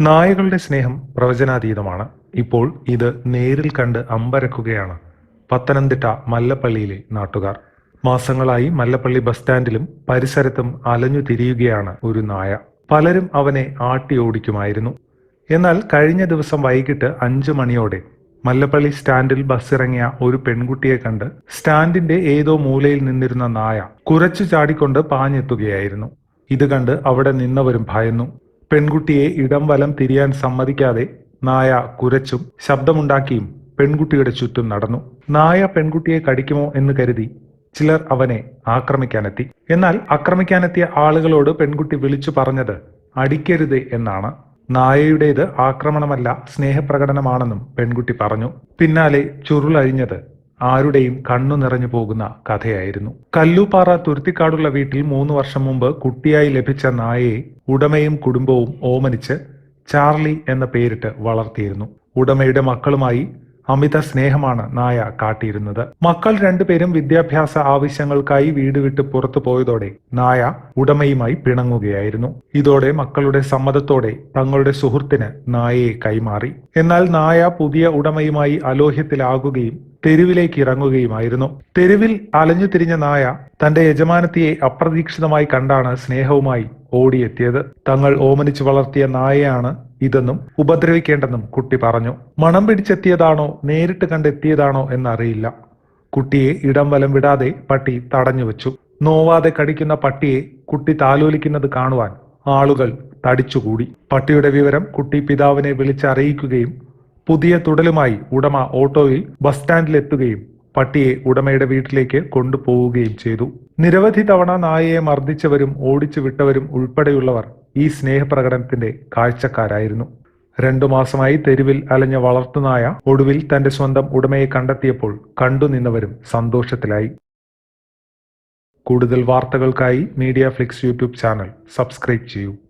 നായകളുടെ സ്നേഹം പ്രവചനാതീതമാണ്. ഇപ്പോൾ ഇത് നേരിൽ കണ്ട് അമ്പരക്കുകയാണ്. പത്തനംതിട്ട മല്ലപ്പള്ളിയിലെ നാട്ടുകാർ. മാസങ്ങളായി മല്ലപ്പള്ളി ബസ് സ്റ്റാൻഡിലും പരിസരത്തും അലഞ്ഞു തിരിയുകയാണ് ഒരു നായ. പലരും അവനെ ആട്ടി ഓടിക്കുമായിരുന്നു. എന്നാൽ കഴിഞ്ഞ ദിവസം വൈകിട്ട് അഞ്ചു മണിയോടെ മല്ലപ്പള്ളി സ്റ്റാൻഡിൽ ബസ് ഇറങ്ങിയ ഒരു പെൺകുട്ടിയെ കണ്ട് സ്റ്റാൻഡിന്റെ ഏതോ മൂലയിൽ നിന്നിരുന്ന നായ കുരച്ചു ചാടിക്കൊണ്ട് പാഞ്ഞെത്തുകയായിരുന്നു. ഇത് കണ്ട് അവിടെ നിന്നവരും ഭയന്നു. പെൺകുട്ടിയെ ഇടം വലം തിരിയാൻ സമ്മതിക്കാതെ നായ കുരച്ചും ശബ്ദമുണ്ടാക്കിയും പെൺകുട്ടിയുടെ ചുറ്റും നടന്നു. നായ പെൺകുട്ടിയെ കടിക്കുമോ എന്ന് കരുതി ചിലർ അവനെ ആക്രമിക്കാനെത്തി. എന്നാൽ ആക്രമിക്കാനെത്തിയ ആളുകളോട് പെൺകുട്ടി വിളിച്ചു പറഞ്ഞത് അടിക്കരുത് എന്നാണ്. നായയുടേത് ആക്രമണമല്ല സ്നേഹപ്രകടനമാണെന്നും പെൺകുട്ടി പറഞ്ഞു. പിന്നാലെ ചുരുളഴിഞ്ഞത് ആരുടെയും കണ്ണു നിറഞ്ഞു പോകുന്ന കഥയായിരുന്നു. കല്ലുപാറ തുരുത്തിക്കാടുള്ള വീട്ടിൽ മൂന്ന് വർഷം മുമ്പ് കുട്ടിയായി ലഭിച്ച നായയെ ഉടമയും കുടുംബവും ഓമനിച്ച് ചാർലി എന്ന പേരിട്ട് വളർത്തിയിരുന്നു. ഉടമയുടെ മക്കളുമായി അമിത സ്നേഹമാണ് നായ കാട്ടിയിരുന്നത്. മക്കൾ രണ്ടുപേരും വിദ്യാഭ്യാസ ആവശ്യങ്ങൾക്കായി വീട് വിട്ട് പുറത്തു പോയതോടെ നായ ഉടമയുമായി പിണങ്ങുകയായിരുന്നു. ഇതോടെ മക്കളുടെ സമ്മതത്തോടെ തങ്ങളുടെ സുഹൃത്തിന് നായയെ കൈമാറി. എന്നാൽ നായ പുതിയ ഉടമയുമായി അലോഹ്യത്തിലാകുകയും തെരുവിലേക്ക് ഇറങ്ങുകയുമായിരുന്നു. തെരുവിൽ അലഞ്ഞു തിരിഞ്ഞ നായ തന്റെ യജമാനത്തിയെ അപ്രതീക്ഷിതമായി കണ്ടാണ് സ്നേഹവുമായി ഓടിയെത്തിയത്. തങ്ങൾ ഓമനിച്ചു വളർത്തിയ നായയാണ് ഇതെന്നും ഉപദ്രവിക്കേണ്ടെന്നും കുട്ടി പറഞ്ഞു. മണം പിടിച്ചെത്തിയതാണോ നേരിട്ട് കണ്ടെത്തിയതാണോ എന്നറിയില്ല. കുട്ടിയെ ഇടം വലം വിടാതെ പട്ടി തടഞ്ഞു വെച്ചു. നോവാതെ കടിക്കുന്ന പട്ടിയെ കുട്ടി താലോലിക്കുന്നത് കാണുവാൻ ആളുകൾ തടിച്ചുകൂടി. പട്ടിയുടെ വിവരം കുട്ടി പിതാവിനെ വിളിച്ചറിയിക്കുകയും പുതിയ തുടലുമായി ഉടമ ഓട്ടോയിൽ ബസ് സ്റ്റാൻഡിലെത്തുകയും പട്ടിയെ ഉടമയുടെ വീട്ടിലേക്ക് കൊണ്ടുപോവുകയും ചെയ്തു. നിരവധി തവണ നായയെ മർദ്ദിച്ചവരും ഓടിച്ചു വിട്ടവരും ഉൾപ്പെടെയുള്ളവർ ഈ സ്നേഹപ്രകടനത്തിന്റെ കാഴ്ചക്കാരായിരുന്നു. രണ്ടു മാസമായി തെരുവിൽ അലഞ്ഞ വളർത്തുനായ ഒടുവിൽ തന്റെ സ്വന്തം ഉടമയെ കണ്ടെത്തിയപ്പോൾ കണ്ടുനിന്നവരും സന്തോഷത്തിലായി. കൂടുതൽ വാർത്തകൾക്കായി Media Flix YouTube channel subscribe ചെയ്യൂ.